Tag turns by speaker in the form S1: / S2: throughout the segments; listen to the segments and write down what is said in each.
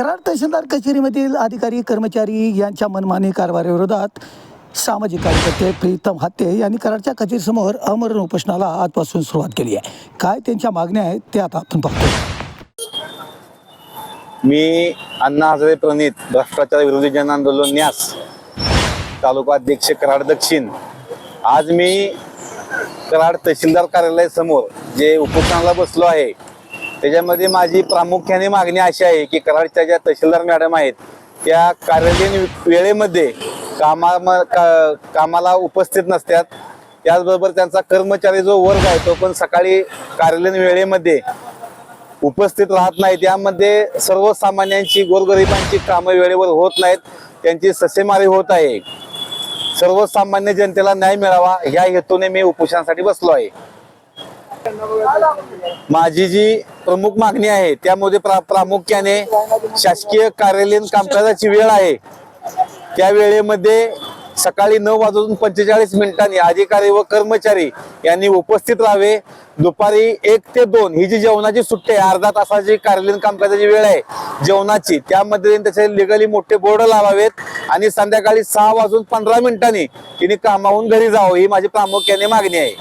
S1: कराड तहसीलदार कचेरीमधील अधिकारी कर्मचारी यांच्या मनमानी कारभाराविरोधात सामाजिक कार्यकर्ते प्रीतम हत्ते यांनी कराडच्या कचेरीसमोर अमरण उपोषणाला आजपासून सुरुवात केली आहे. काय त्यांच्या मागण्या आहेत ते आता आपण पाहतो.
S2: मी अण्णा हजारे प्रणित भ्रष्टाचार विरोधी जन आंदोलन न्यास तालुका अध्यक्ष कराड दक्षिण. आज मी कराड तहसीलदार कार्यालयासमोर जे उपोषणाला बसलो आहे त्याच्यामध्ये माझी प्रामुख्याने मागणी अशी आहे की कराडच्या ज्या तहसीलदार मॅडम आहेत त्या कार्यालयीन वेळेमध्ये कामा का- कामाला उपस्थित नसतात. त्याचबरोबर त्यांचा कर्मचारी जो वर्ग आहे तो पण सकाळी कार्यालयीन वेळेमध्ये उपस्थित राहत नाही. त्यामध्ये सर्वसामान्यांची गोरगरिबांची कामं वेळेवर होत नाहीत. त्यांची ससेमारी होत आहे. सर्वसामान्य जनतेला न्याय मिळावा या हेतूने मी उपोषणासाठी बसलो आहे. माझी जी प्रमुख मागणी आहे त्यामध्ये प्रा- प्रामुख्याने शासकीय कार्यालयीन कामकाजाची वेळ आहे. त्या वेळेमध्ये सकाळी नऊ वाजून पंचेचाळीस मिनिटांनी अधिकारी व कर्मचारी यांनी उपस्थित राहावे. दुपारी एक ते दोन ही जी जेवणाची सुट्टी आहे अर्धा तासाची कार्यालयीन कामकाजाची वेळ आहे जेवणाची त्यामध्ये त्याचे लिगली मोठे बोर्ड लावावेत आणि संध्याकाळी सहा वाजून पंधरा मिनिटांनी तिने कामाहून घरी जावं ही माझी प्रामुख्याने मागणी आहे.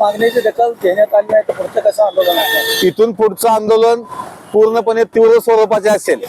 S3: मागणीची दखल घेण्यात आली आहे तर पुढचं कसं आंदोलन आहे?
S2: इथून पुढचं आंदोलन पूर्णपणे तीव्र स्वरूपाचे असेल.